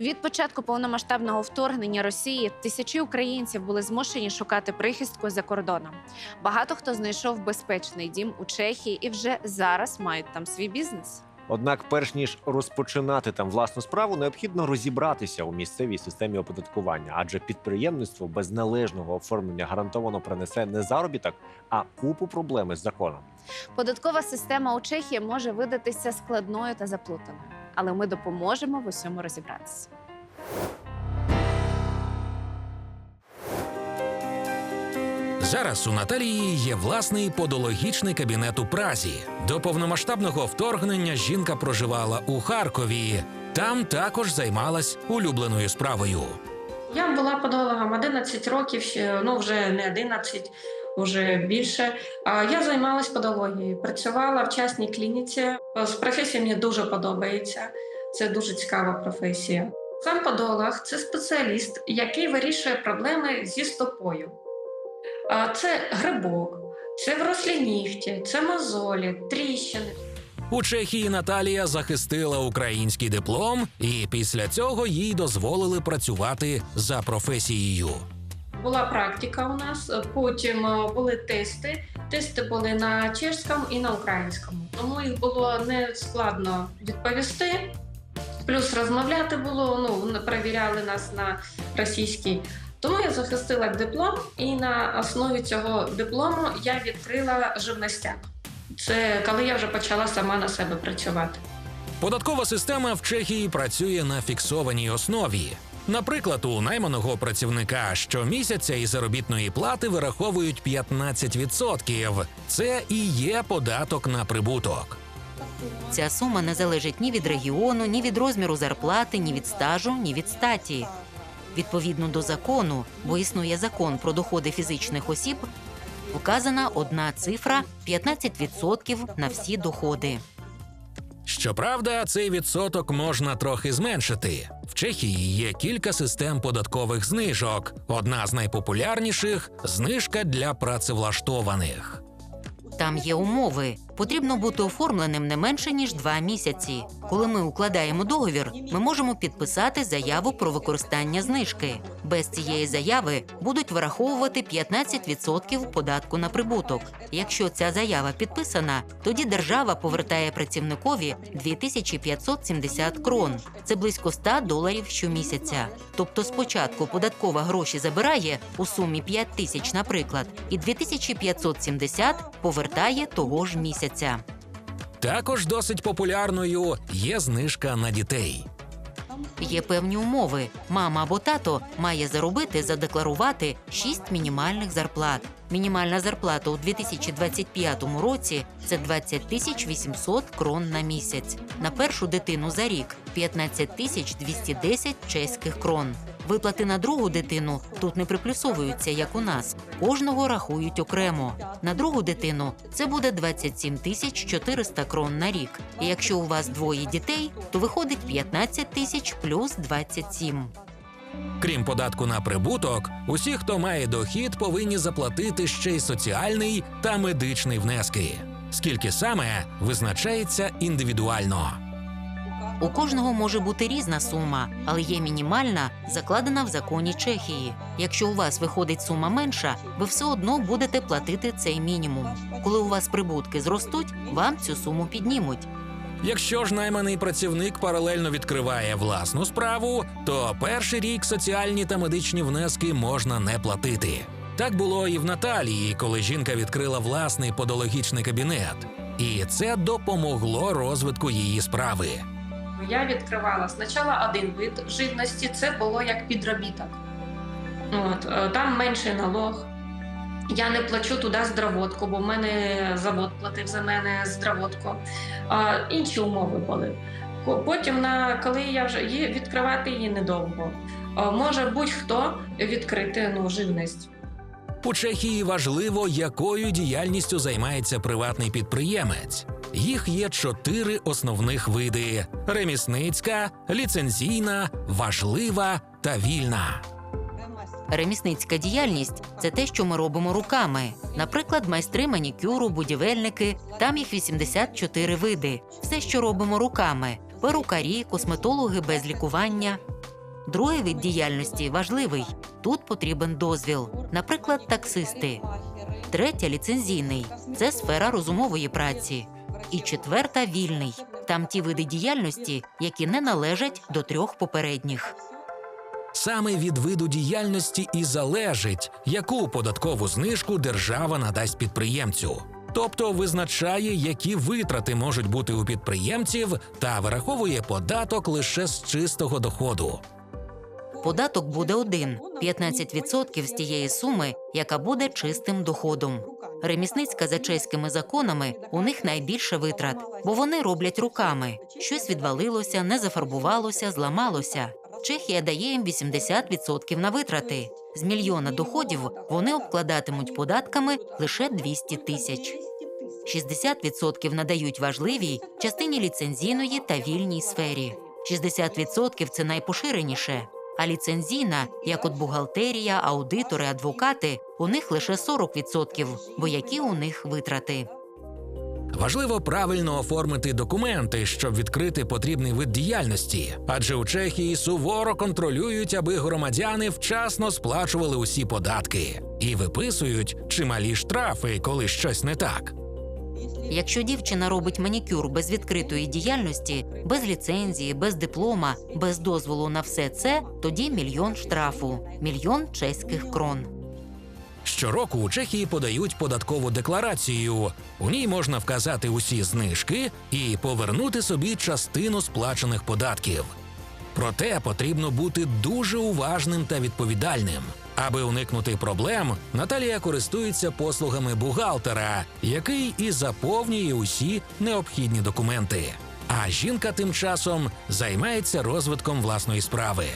Від початку повномасштабного вторгнення Росії тисячі українців були змушені шукати прихистку за кордоном. Багато хто знайшов безпечний дім у Чехії і вже зараз мають там свій бізнес. Однак, перш ніж розпочинати там власну справу, необхідно розібратися у місцевій системі оподаткування, адже підприємництво без належного оформлення гарантовано принесе не заробіток, а купу проблем із законом. Податкова система у Чехії може видатися складною та заплутаною, але ми допоможемо в усьому розібратися. Зараз у Наталії є власний подологічний кабінет у Празі. До повномасштабного вторгнення жінка проживала у Харкові. Там також займалась улюбленою справою. Я була подологом 11 років, ну вже не 11, вже більше. Я займалась подологією, працювала в частній клініці. З професією мені дуже подобається. Це дуже цікава професія. Сам подолог це спеціаліст, який вирішує проблеми зі стопою. Це грибок, це врослі нігті, це мозолі, тріщини. У Чехії Наталія захистила український диплом, і після цього їй дозволили працювати за професією. Була практика у нас, потім е, були тести. Тести були на чешському і на українському. Тому їх було не складно відповісти. Плюс розмовляти було, ну, перевіряли нас на російській. Тому я захистила диплом, і на основі цього диплому я відкрила живностяк. Це коли я вже почала сама на себе працювати. Податкова система в Чехії працює на фіксованій основі. Наприклад, у найманого працівника щомісяця із заробітної плати вираховують 15%. Це і є податок на прибуток. Ця сума не залежить ні від регіону, ні від розміру зарплати, ні від стажу, ні від статі. Відповідно до закону, бо існує закон про доходи фізичних осіб, вказана одна цифра 15% на всі доходи. Щоправда, цей відсоток можна трохи зменшити. В Чехії є кілька систем податкових знижок. Одна з найпопулярніших знижка для працевлаштованих. Там є умови. Потрібно бути оформленим не менше ніж два місяці. Коли ми укладаємо договір, ми можемо підписати заяву про використання знижки. Без цієї заяви будуть вираховувати 15% податку на прибуток. Якщо ця заява підписана, тоді держава повертає працівникові 2570 крон. Це близько 100 доларів щомісяця. Тобто спочатку податкова гроші забирає у сумі 5 тисяч, наприклад, і 2570 повертає того ж місяця. Також досить популярною є знижка на дітей. Є певні умови. Мама або тато має заробити задекларувати 6 мінімальних зарплат. Мінімальна зарплата у 2025 році це 20 тисяч 800 крон на місяць. На першу дитину за рік 15 тисяч 210 чеських крон. Виплати на другу дитину тут не приплюсовуються, як у нас. Кожного рахують окремо. На другу дитину це буде 27 тисяч 400 крон на рік. І якщо у вас двоє дітей, то виходить 15 тисяч плюс 27. Крім податку на прибуток, усі, хто має дохід, повинні заплатити ще й соціальний та медичний внески. Скільки саме визначається індивідуально. У кожного може бути різна сума, але є мінімальна, закладена в законі Чехії. Якщо у вас виходить сума менша, ви все одно будете платити цей мінімум. Коли у вас прибутки зростуть, вам цю суму піднімуть. Якщо ж найманий працівник паралельно відкриває власну справу, то перший рік соціальні та медичні внески можна не платити. Так було і в Наталії, коли жінка відкрила власний подологічний кабінет. І це допомогло розвитку її справи. Я відкривала спочатку один вид живності, це було як підробіток. От, е, там менший налог. Я не плачу туди здравотку, бо в мене завод платив за мене здравотку. А, інші умови були. Потім, на, коли я вже її відкривати її недовго. А, може будь-хто відкрити ну, живність. У Чехії важливо, якою діяльністю займається приватний підприємець. Їх є чотири основних види: ремісницька, ліцензійна, важлива та вільна. Ремісницька діяльність це те, що ми робимо руками. Наприклад, майстри манікюру, будівельники. Там їх 84 види. Все, що робимо руками: перукарі, косметологи без лікування. Другий вид діяльності важливий. Тут потрібен дозвіл, наприклад, таксисти. Третя ліцензійний це сфера розумової праці. І четверта вільний. Там ті види діяльності, які не належать до трьох попередніх. Саме від виду діяльності і залежить, яку податкову знижку держава надасть підприємцю. Тобто визначає, які витрати можуть бути у підприємців, та вираховує податок лише з чистого доходу. Податок буде один 15% з тієї суми, яка буде чистим доходом. Ремісницька за чеськими законами у них найбільше витрат, бо вони роблять руками. Щось відвалилося, не зафарбувалося, зламалося. Чехія дає їм 80% на витрати. З мільйона доходів вони обкладатимуть податками лише 200 тисяч. 60% надають важливій частині ліцензійної та вільній сфері. 60% – це найпоширеніше. А ліцензійна, як от бухгалтерія, аудитори, адвокати, у них лише 40%, бо які у них витрати. Важливо правильно оформити документи, щоб відкрити потрібний вид діяльності, адже у Чехії суворо контролюють, аби громадяни вчасно сплачували усі податки і виписують чималі штрафи, коли щось не так. Якщо дівчина робить манікюр без відкритої діяльності, без ліцензії, без диплома, без дозволу на все це, тоді мільйон штрафу, мільйон чеських крон. Щороку у Чехії подають податкову декларацію. У ній можна вказати усі знижки і повернути собі частину сплачених податків. Проте потрібно бути дуже уважним та відповідальним. Аби уникнути проблем, Наталія користується послугами бухгалтера, який і заповнює усі необхідні документи. А жінка тим часом займається розвитком власної справи.